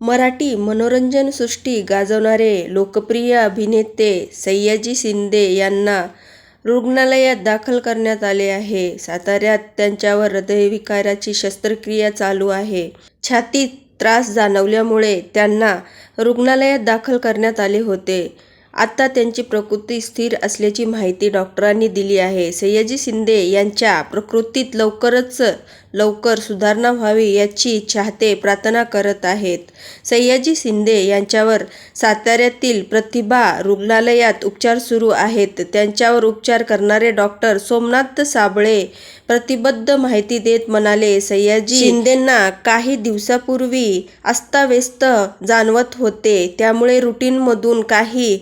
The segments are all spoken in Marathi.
मराठी मनोरंजनसृष्टी गाजवणारे लोकप्रिय अभिनेते सय्याजी शिंदे यांना रुग्णालयात दाखल करण्यात आले आहे. साताऱ्यात त्यांच्यावर हृदयविकाराची शस्त्रक्रिया चालू आहे. छातीत त्रास जाणवल्यामुळे त्यांना रुग्णालयात दाखल करण्यात आले होते. आता त्यांची प्रकृती स्थिर असल्याची माहिती डॉक्टरांनी दिली आहे. सयाजी शिंदे यांच्या प्रकृतीत लवकरच लवकर सुधारणा व्हावी याची चाहते प्रार्थना करत आहेत. सयाजी शिंदे यांच्यावर साताऱ्यातील प्रतिभा रुग्णालयात उपचार सुरू आहेत. त्यांच्यावर उपचार करणारे डॉक्टर सोमनाथ साबळे प्रतिबद्ध माहिती देत म्हणाले, सयाजी शिंदेंना काही दिवसापूर्वी अस्ताव्यस्त जाणवत होते. त्यामुळे रुटीनमधून काही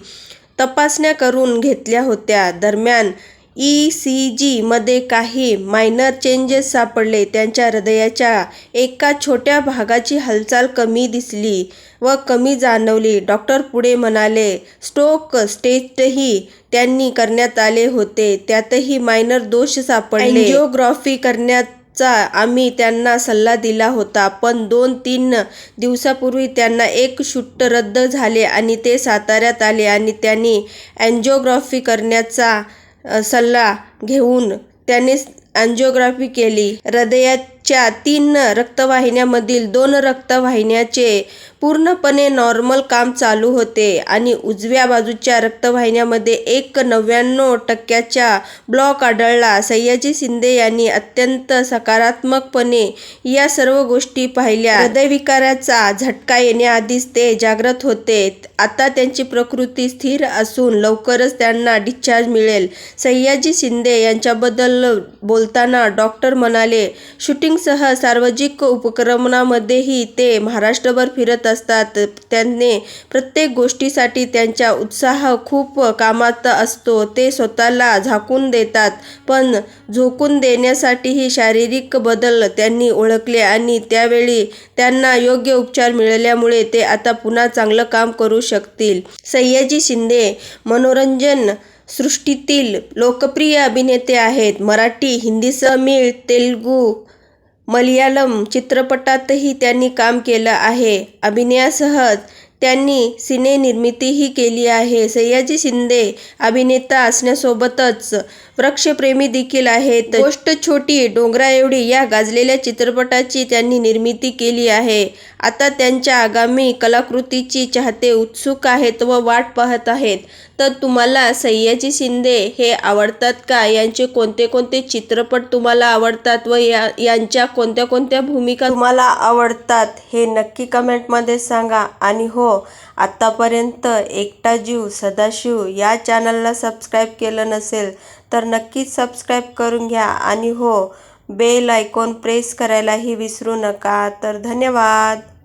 तपासण्या करून घेतल्या होत्या. दरम्यान ई सी जीमध्ये काही मायनर चेंजेस सापडले. त्यांच्या हृदयाच्या एका छोट्या भागाची हालचाल कमी दिसली व कमी जाणवली. डॉक्टर पुढे म्हणाले, स्ट्रोक टेस्टही त्यांनी करण्यात आले होते. त्यातही मायनर दोष सापडले. जिओग्राफी करण्यात चा आम्ही त्यांना सल्ला दिला होता. पण दोन-तीन दिवसापूर्वी त्यांना एक शूट रद्द झाले आणि ते साताऱ्यात आले आणि त्यांनी अँजिओग्राफी करण्याचा सल्ला घेऊन त्यांनी अँजिओग्राफी केली. हृदयात च्या तीन रक्तवाहिन्यामधील दोन रक्तवाहिन्याचे पूर्णपणे नॉर्मल काम चालू होते आणि उजव्या बाजूच्या रक्तवाहिन्यामध्ये एक नव्याण्णव टक्क्याच्या ब्लॉक आढळला. सयाजी शिंदे यांनी अत्यंत सकारात्मकपणे या सर्व गोष्टी पाहिल्या. हृदयविकाराचा झटका येण्याआधीच ते जागृत होते. आता त्यांची प्रकृती स्थिर असून लवकरच त्यांना डिस्चार्ज मिळेल. सयाजी शिंदे यांच्याबद्दल बोलताना डॉक्टर म्हणाले, शूटिंग ट्रेकिंगसह सार्वजनिक उपक्रमांमध्येही ते महाराष्ट्रभर फिरत असतात. त्यांनी प्रत्येक गोष्टीसाठी त्यांचा उत्साह खूप कामात असतो. ते स्वतःला झाकून देतात. पण झोकून देण्यासाठीही शारीरिक बदल त्यांनी ओळखले आणि त्यावेळी त्यांना योग्य उपचार मिळाल्यामुळे ते आता पुन्हा चांगलं काम करू शकतील. सयाजी शिंदे मनोरंजन सृष्टीतील लोकप्रिय अभिनेते आहेत. मराठी, हिंदीसह तमिळ, तेलुगू, मल्याळम चित्रपटातही त्यांनी काम केलं आहे. अभिनयासह त्यांनी सिनेनिर्मितीही केली आहे. सयाजी शिंदे अभिनेता असण्यासोबतच वृक्षप्रेमी देखील आहेत. गोष्ट छोटी डोंगराएवढी या गाजलेल्या चित्रपटाची त्यांनी निर्मिती केली आहे. आता त्यांच्या आगामी कलाकृतीची चाहते उत्सुक आहेत व वाट पाहत आहेत. तर तुम्हाला सय्याजी शिंदे हे आवडतात का? यांचे कोणते कोणते चित्रपट तुम्हाला आवडतात व या यांच्या कोणत्या कोणत्या भूमिका तुम्हाला आवडतात हे नक्की कमेंटमध्ये सांगा. आणि हो, आत्तापर्यंत एकटा जीव सदाशिव या चॅनलला सबस्क्राईब केलं नसेल तर नक्कीच सबस्क्राईब करून घ्या आणि हो बेल आयकॉन प्रेस करायलाही विसरू नका. तर धन्यवाद.